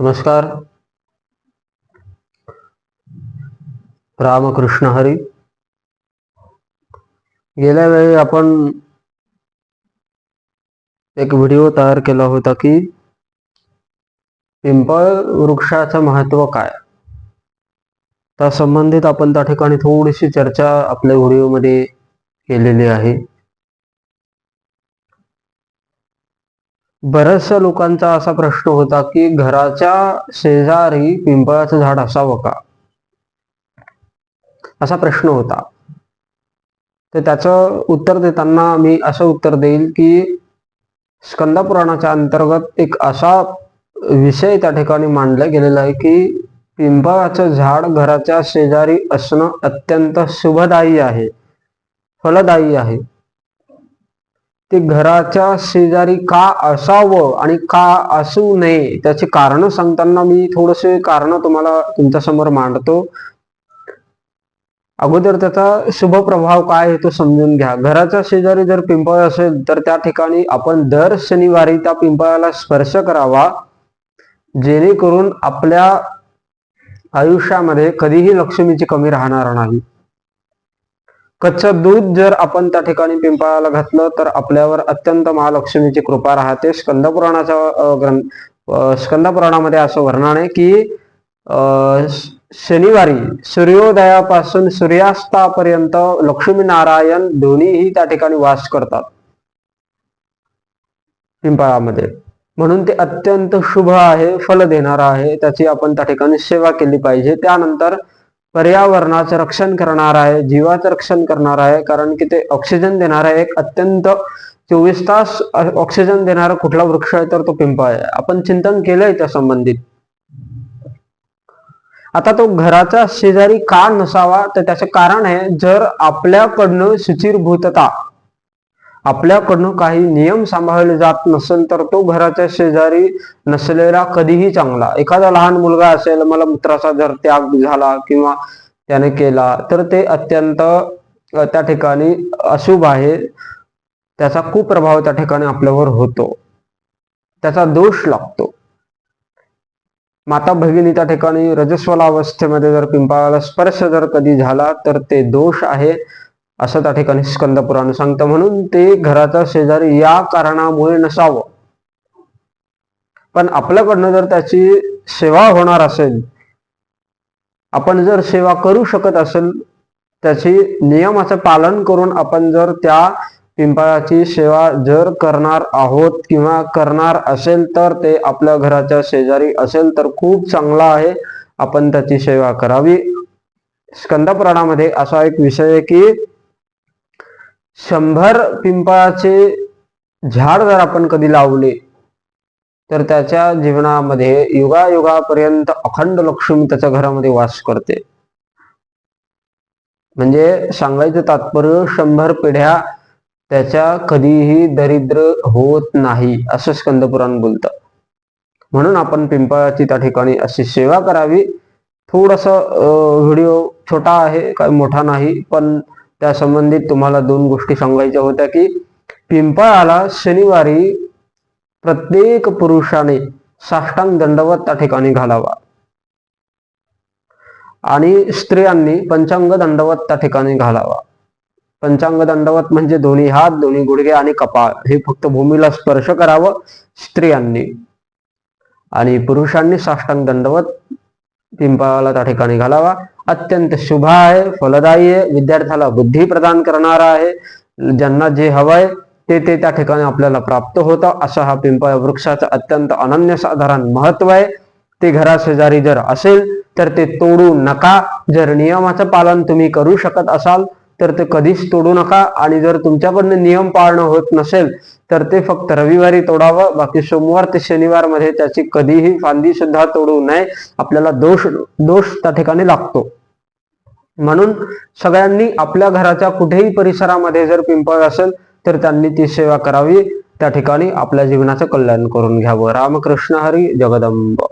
नमस्कार. रामकृष्ण हरी. गेल्या वेळी आपण एक व्हिडिओ तयार केला होता की पिंपळ वृक्षाचं महत्त्व काय? त्या संबंधित आपण त्या ठिकाणी थोडीशी चर्चा आपल्या व्हिडिओमध्ये केलेली आहे. बऱ्याचशा लोकांचा असा प्रश्न होता की घराच्या शेजारी पिंपळाचं झाड असावं का? असा प्रश्न होता. तर त्याचं उत्तर देताना मी असं उत्तर देईल की स्कंद पुराणाच्या अंतर्गत एक असा विषय त्या ठिकाणी मांडला गेलेला आहे की पिंपळाचं झाड घराच्या शेजारी असणं अत्यंत शुभदायी आहे फलदायी आहे. ते घराच्या शेजारी का असावं आणि का असू नये त्याचे कारण सांगताना मी थोडेसे कारण तुम्हाला तुमच्यासमोर मांडतो. अगोदर त्याचा शुभ प्रभाव काय आहे तो समजून घ्या. घराच्या शेजारी जर पिंपळ असेल तर त्या ठिकाणी आपण दर शनिवारी त्या पिंपळाला स्पर्श करावा जेणेकरून आपल्या आयुष्यामध्ये कधीही लक्ष्मीची कमी राहणार नाही. कच्चं दूध जर आपण त्या ठिकाणी पिंपळाला घातलं तर आपल्यावर अत्यंत महालक्ष्मीची कृपा राहते. स्कंदपुराणाच्या ग्रंथ स्कंदपुराणामध्ये असं वर्णन आहे की अं, शनिवारी सूर्योदयापासून सूर्यास्तापर्यंत लक्ष्मी नारायण दोन्हीही त्या ठिकाणी वास करतात. पिंपळामध्ये. म्हणून ते अत्यंत शुभ आहे फल देणार आहे. त्याची आपण त्या ठिकाणी सेवा केली पाहिजे. त्यानंतर पर्यावरणाचं रक्षण करणार आहे जीवाचं रक्षण करणार आहे कारण की ते ऑक्सिजन देणारा एक अत्यंत चोवीस तास ऑक्सिजन देणारा कुठला वृक्ष आहे तर तो पिंपळ आहे. आपण चिंतन केलंय त्या संबंधित. आता तो घराच्या शेजारी का नसावा तर त्याचं कारण आहे जर आपल्याकडनं शुचिरभूतता आपल्याकडनं काही नियम सांभाळले जात नसेल तर तो घराच्या शेजारी नसलेला कधीही चांगला. एखादा लहान मुलगा असेल मला मित्राचा जर त्याग झाला किंवा त्याने केला तर ते अत्यंत त्या ठिकाणी अशुभ आहे. त्याचा कुप्रभाव त्या ठिकाणी आपल्यावर होतो. त्याचा दोष लागतो. माता भगिनी त्या ठिकाणी रजस्वला अवस्थेमध्ये जर पिंपळाला स्पर्श जर कधी झाला तर ते दोष आहे. असं त्या ठिकाणी स्कंद पुराण सांगतं. म्हणून ते घराच्या शेजारी या कारणामुळे नसावं. पण आपल्याकडनं जर त्याची सेवा होणार असेल आपण जर सेवा करू शकत असेल त्याची नियमाचं पालन करून आपण जर त्या पिंपळाची सेवा जर करणार आहोत किंवा करणार असेल तर ते आपल्या घराच्या शेजारी असेल तर खूप चांगला आहे. आपण त्याची सेवा करावी. स्कंदपुराणामध्ये असा एक विषय आहे की शंभर पिंपळाचे झाड जर आपण कधी लावले तर त्याच्या जीवनामध्ये युगायुगापर्यंत अखंड लक्ष्मी त्याच्या घरामध्ये वास करते. म्हणजे सांगायचं तात्पर्य शंभर पिढ्या त्याच्या कधीही दरिद्र होत नाही असं स्कंदपुराण बोलतं. म्हणून आपण पिंपळाची त्या ठिकाणी अशी सेवा करावी. थोडस व्हिडिओ छोटा आहे काही मोठा नाही पण त्या संबंधित तुम्हाला दोन गोष्टी सांगायच्या होत्या की पिंपळाला शनिवारी प्रत्येक पुरुषाने साष्टांग दंडवत त्या ठिकाणी घालावा. आणि स्त्रियांनी पंचांग दंडवत त्या ठिकाणी घालावा. पंचांग दंडवत म्हणजे दोन्ही हात दोन्ही गुडघे आणि कपाळ. हे फक्त भूमीला स्पर्श करावं स्त्रियांनी. आणि पुरुषांनी साष्टांग दंडवत पिंपळाला त्या ठिकाणी घालावा. अत्यंत शुभ आहे फलदायी आहे. विद्यार्थ्याला बुद्धी प्रदान करणारा आहे. ज्यांना जे हवंय ते ते त्या ठिकाणी आपल्याला प्राप्त होतं. असा हा पिंपळ वृक्षाचा अत्यंत अनन्यसाधारण महत्त्व आहे. ते घराशेजारी जर असेल तर ते तोडू नका. जर नियमाचं पालन तुम्ही करू शकत असाल तर ते कधीच तोडू नका. आणि जर तुमच्याकडनं नियम पाळणं होत नसेल तर ते फक्त रविवारी तोडावं. बाकी सोमवार ते शनिवारमध्ये त्याची कधीही फांदी सुद्धा तोडू नये. आपल्याला दोष दोष त्या ठिकाणी लागतो. म्हणून सगळ्यांनी आपल्या घराच्या कुठेही परिसरामध्ये जर पिंपळ असेल तर त्यांनी ती सेवा करावी. त्या ठिकाणी आपल्या जीवनाचं कल्याण करून घ्यावं. रामकृष्ण हरी जगदंब.